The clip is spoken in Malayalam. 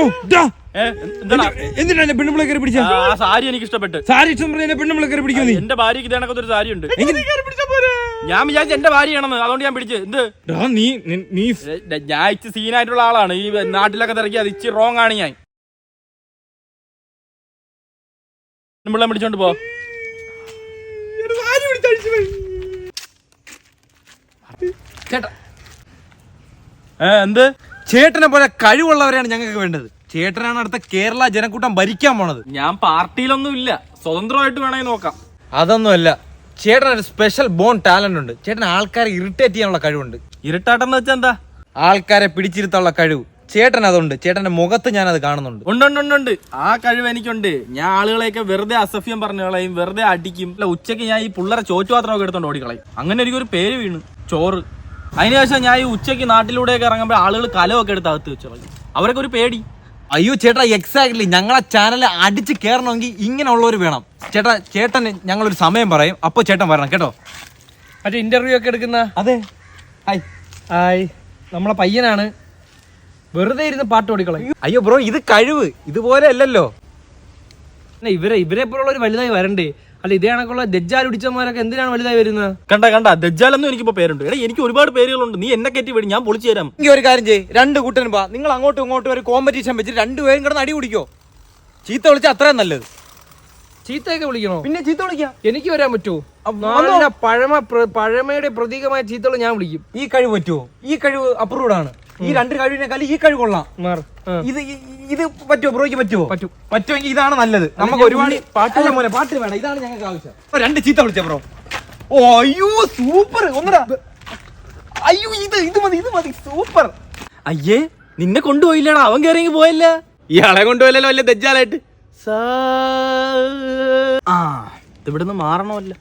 അയ്യോ എന്തിനാ എന്നെ പെണ്ണുമ്പിളെ കയറി പിടിച്ച? ആ സാരി എനിക്ക് ഇഷ്ടപ്പെട്ട് സാരി ഇഷ്ടം പറഞ്ഞ എന്നെ പെണ്ണുമ്പിളെ കയറി പിടിക്കോ നീ? എന്റെ ഭാര്യക്ക് ഇതേണക്കൊരു സാരി ഉണ്ട് ഞാൻ വിചാരിച്ചു എന്റെ ഭാര്യയാണെന്ന് അതുകൊണ്ട് ഞാൻ പിടിച്ച്. എന്ത്? നീ നീ ഞാൻ ഇച്ചി സീനായിട്ടുള്ള ആളാണ്. ഈ നാട്ടിലൊക്കെ തിരക്കി അത് ഇച്ചിരി റോങ് ആണ് ഞാൻ. പെണ്ണുമ്പിള്ളെ പിടിച്ചോണ്ട് പോ. ചേട്ടാ. ഏ എന്ത്? ചേട്ടനെ പോലെ കഴിവുള്ളവരെയാണ് ഞങ്ങൾക്ക് വേണ്ടത്. ചേട്ടനാണ് അടുത്ത കേരള ജനക്കൂട്ടം ഭരിക്കാൻ പോണത്. ഞാൻ പാർട്ടിയിലൊന്നും ഇല്ല. സ്വതന്ത്രമായിട്ട് വേണമെങ്കിൽ നോക്കാം. അതൊന്നുമല്ല. ചേട്ടൻ ഒരു സ്പെഷ്യൽ ബോൺ ടാലന്റ് ഉണ്ട്. ചേട്ടൻ ആൾക്കാരെ ഇറിറ്റേറ്റ് ചെയ്യാനുള്ള കഴിവുണ്ട്. ഇരുട്ടാട്ടം എന്ന് വെച്ചാൽ എന്താ? ആൾക്കാരെ പിടിച്ചിരുത്താനുള്ള കഴിവ്. ചേട്ടൻ അതുണ്ട്. ചേട്ടന്റെ മുഖത്ത് ഞാൻ അത് കാണുന്നുണ്ട്. ഉണ്ട് ഉണ്ട് ഉണ്ട് ഉണ്ട്. ആ കഴിവ് എനിക്കുണ്ട്. ഞാൻ ആളുകളെയൊക്കെ വെറുതെ അസഫ്യം പറഞ്ഞു കളയും വെറുതെ അടിക്കും. അല്ല ഉച്ചയ്ക്ക് ഞാൻ ഈ പുള്ളറെ ചോറ്റുപാത്രമൊക്കെ എടുത്തോണ്ട് ഓടിക്കളയും. അങ്ങനെ എനിക്കൊരു പേര് വീണു. ചോറ്. അതിനുശേഷം ഞാൻ ഈ ഉച്ചയ്ക്ക് നാട്ടിലൂടെയൊക്കെ ഇറങ്ങുമ്പോൾ ആളുകൾ കലമൊക്കെ എടുത്ത് അകത്ത് വെച്ചു അവരൊക്കെ ഒരു പേടി. അയ്യോ ചേട്ടാ എക്സാക്ട്ലി ഞങ്ങളെ ചാനൽ അടിച്ച് കയറണമെങ്കിൽ ഇങ്ങനെയുള്ളവർ വേണം. ചേട്ടാ ചേട്ടന് ഞങ്ങളൊരു സമയം പറയും. അപ്പോൾ ചേട്ടൻ വരണം കേട്ടോ? മറ്റേ ഇന്റർവ്യൂ ഒക്കെ എടുക്കുന്ന? അതെ. ഹായ് ഹായ് നമ്മളെ പയ്യനാണ്. വെറുതെ ഇരുന്ന് പാട്ട് ഓടിക്കളയും അയ്യോ ബ്രോ ഇത് കഴിവ്. ഇതുപോലെ അല്ലല്ലോ. ഇവരെ ഇവരെ പോലുള്ള ഒരു വലുതായി വരണ്ടേ? അല്ല ഇതേ കണക്കുള്ള ദജ്ജാൽ പിടിച്ചവന്മാരൊക്കെ എന്തിനാണ് വലുതായി വരുന്നത്? കണ്ട കണ്ട ദജ്ജാൽ എന്നും എനിക്കിപ്പോ പേരുണ്ട്. എടാ എനിക്ക് ഒരുപാട് പേരുകളുണ്ട്. നീ എന്നെ കയറ്റി വിടും ഞാൻ പൊളിച്ചു തരാം. എനിക്ക് ഒരു കാര്യം ചെയ്യ്. രണ്ട് കൂട്ടനും പാ നിങ്ങൾ അങ്ങോട്ടും ഇങ്ങോട്ടും ഒരു കോമ്പറ്റീഷൻ വെച്ചിട്ട് രണ്ടുപേരും കിടന്ന് അടി കുടിക്കോ. ചീത്ത വിളിച്ചാൽ അത്രയും നല്ലത്. ചീത്തയൊക്കെ വിളിക്കണോ? പിന്നെ ചീത്ത വിളിക്കാം. എനിക്ക് വരാൻ പറ്റുമോ പഴമ പഴമയുടെ പ്രതീകമായ ചീത്തകൾ ഞാൻ വിളിക്കും. ഈ കഴിവ് പറ്റുമോ ഈ കഴിവ് അപ്രൂവ്ഡ് ആണ്. ഈ രണ്ട് കഴിവിനേക്കാൾ ഈ കഴിവ് കൊള്ളാം. ഇത് ഇത് പറ്റുമോ ബ്രോയ്ക്ക് പറ്റുമോ പറ്റും. പറ്റുമെങ്കിൽ ഇതാണ് നല്ലത്. നമുക്ക് ഒരുപാട് പാട്ട് മോനെ പാട്ട് വേണം ഇതാണ് ഞങ്ങൾക്ക് ആവശ്യം. ഓ, രണ്ട് ചീത്ത വിളിച്ച ബ്രോ. ഓ അയ്യോ സൂപ്പർ. ഒന്നടാ അയ്യോ ഇത് ഇത് മതി ഇത് മതി. സൂപ്പർ. അയ്യേ നിന്നെ കൊണ്ടുപോയില്ലടാ. അവൻ കയറിയെങ്കിൽ പോയല്ല? ഇയാളെ കൊണ്ടുപോയില്ലല്ലോ വല്ല ദജ്ജാലായിട്ട്. സാ- ആ ഇവിടെ നിന്ന് മാറണമല്ല.